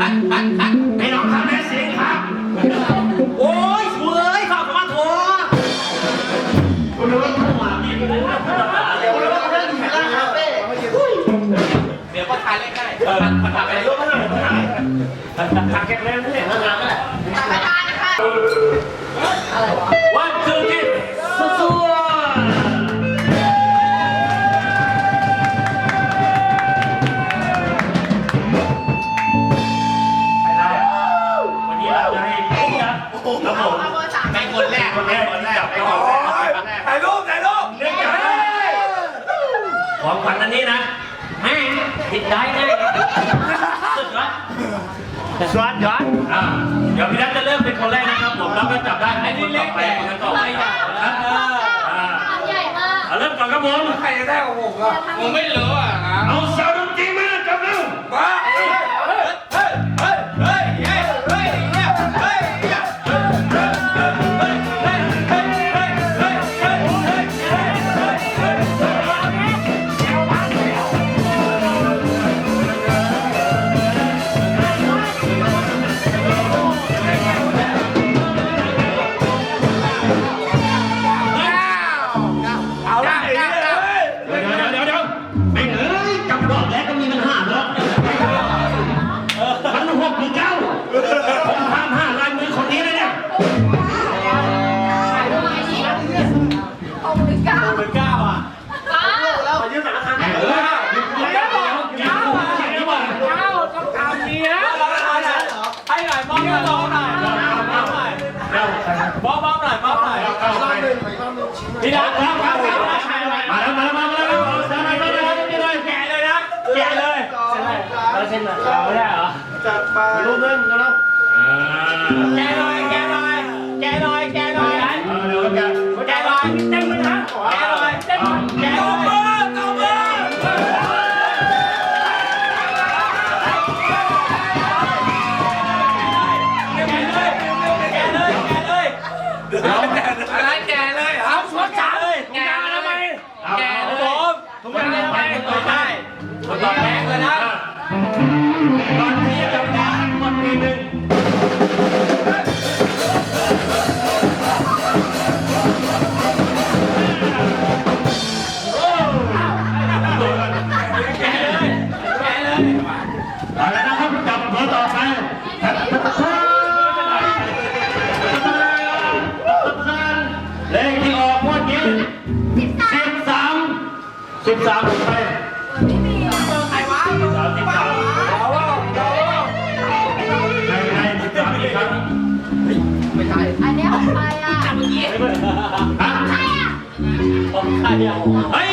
ไม่น้องครับแม่เสียงครับ โอ้ยสวยขอบคุณมากโถคุณรู้ว่าคุณมาดีคุณรู้ว่าคุณมาเดี๋ยวคุณรู้ว่าคุณอยู่ที่ร้านคาเฟ่เดี๋ยวก็ทานเล่นได้เออทานไปรู้ว่าทานทานแกงเล่นไม่ได้ทานแกงเล่นทานไปทานนะคะอะไรวะวันคือที่ ของขวัญอันนี้นะแม่ติดได้ง่ายสุดยอดสวัสดีครับอ่าเดี๋ยวพี่นัทจะเริ่มเป็นคนแรกนะครับผมแล้วก็จับได้ให้คนต่อไปคนต่อไปอ่าใหญ่มากเอาเริ่มก่อนครับผมใครจะได้ของผมอะผมไม่รู้อะนะเอาสาวดนตรีมาจับเร็วว้า พี่นัทครับครับมาแล้วมาแล้วมาแล้วมาแล้วมาแล้วมาแล้วมาแล้วแกะเลยนะแกะเลยเราเช่นแบบเราไม่ได้เหรอรูปนึงแล้วแกะหน่อยแกะหน่อยแกะหน่อยแกะหน่อยเดี๋ยวกันแกะหน่อยเต็มเลยนะแเลยนะตอนนี้จำได้หมดปีหนึ่งแกะเลยแกะเลยอาละนะครับจับเบอร์ต่อไปเลขที่ออกงวดนี้สิบสามสิบสามไป 哎呀，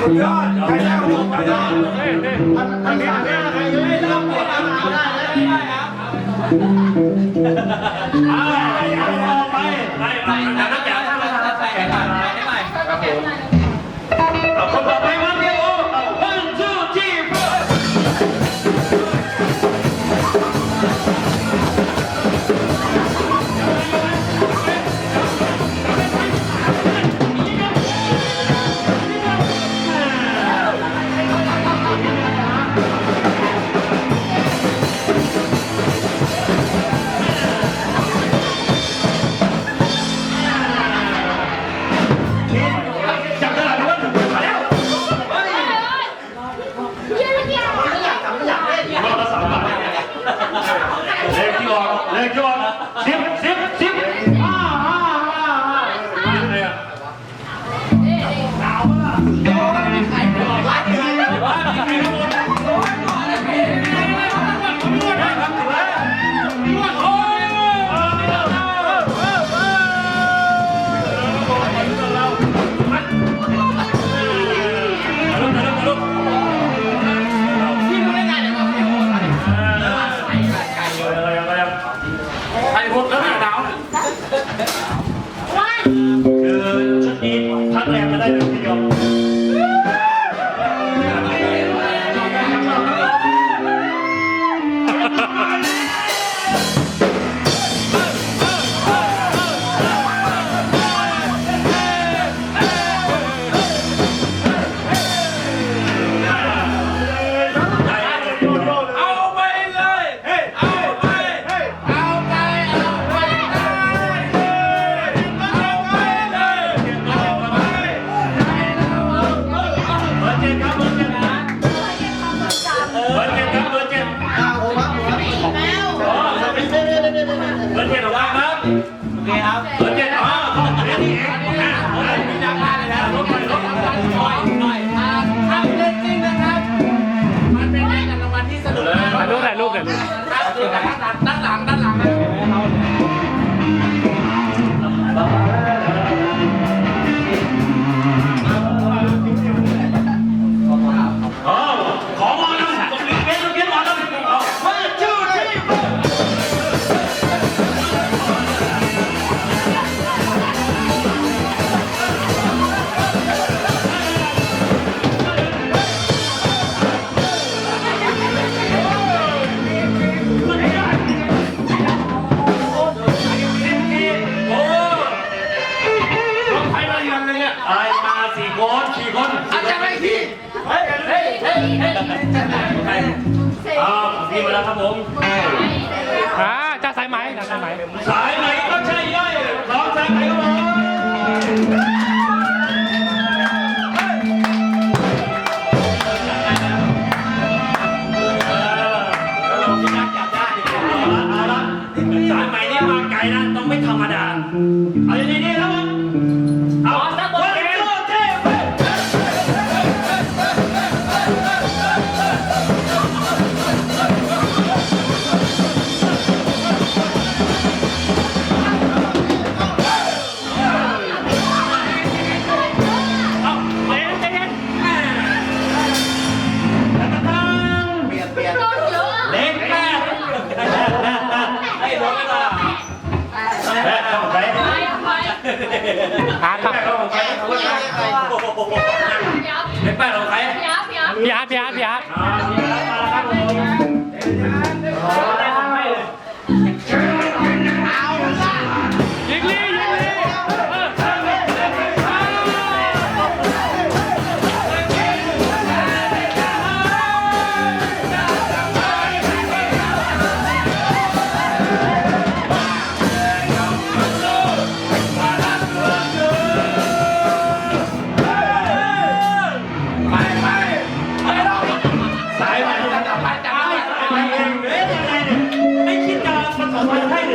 สุดยอดใครได้ผมใครได้อันนี้อันนี้อะไรไม่ต้องไม่ต้องได้ได้ครับเอาเอาไปไปไปแต่นักจับใส่ให้ใหม่ใส่ให้ใหม่ครับผมเอาคนต่อไป เลยจอดสิบสิบสิ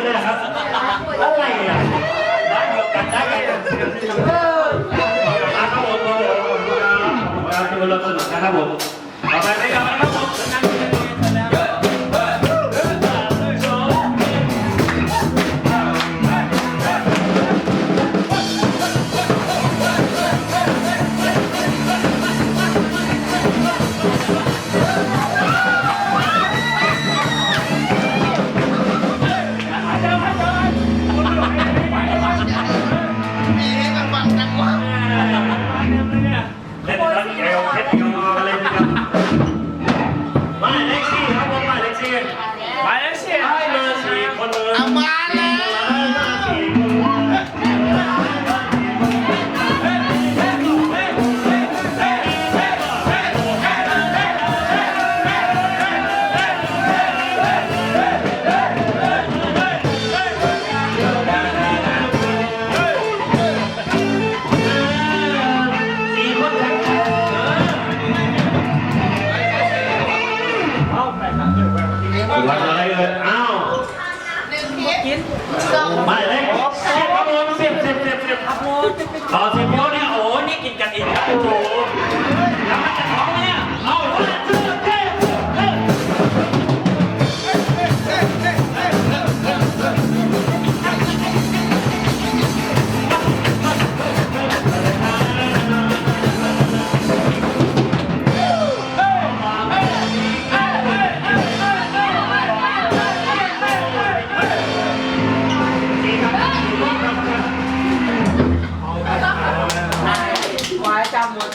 เลยนะครับ อะไรอะร้านเดียวกันได้ไงเออขอบคุณครับผมขอบคุณครับขอบคุณครับขอบคุณครับขอบคุรับขอบคุณครับ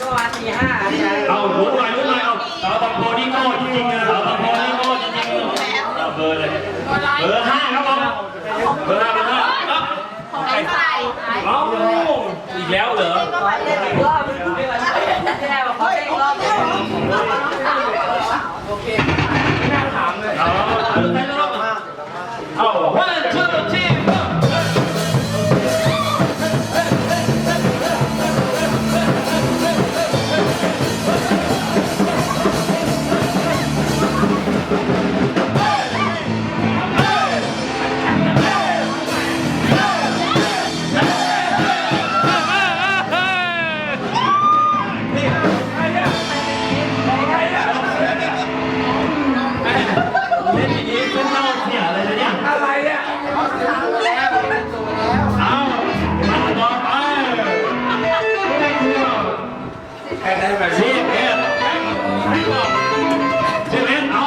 ก็วสี่ห้าเอาลุ้นหน่ยลุ้นหน่ยเอาสาวบางโพนี่โง่จริงนะสาวบางโพนี่โง่อาเบอร์เบอร์ห้าครับผมเบอร์ห้าเบอร์ห้าองออีกแล้วเหรอ อะไรเนี่ยเอามาต่อไปแค่ได้แบบนี้เอ็ดสิเอา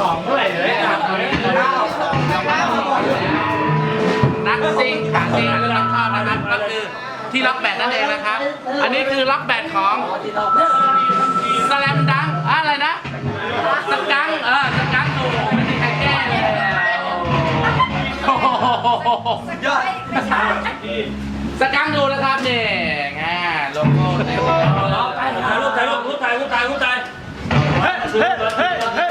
สองเท่าไหร่เลยอะนักซิ่งขาซิงอันนี้รับเข้านะครับก็คือที่ล็อกแบตนั่นเองนะครับ อันนี้คือล็อกแบตของสแลมดังอะไรนะสกังเออสกังดูไม่มีใครแก้เลยโอ้โยอดสกังดูนะครับนี่แง่าโลโก้ถ่ายรูปถ่ายรูปถ่ายรูปถ่ายรูปถ่ายรูปถ่ายเฮ้ยเฮ้ยเฮ้ย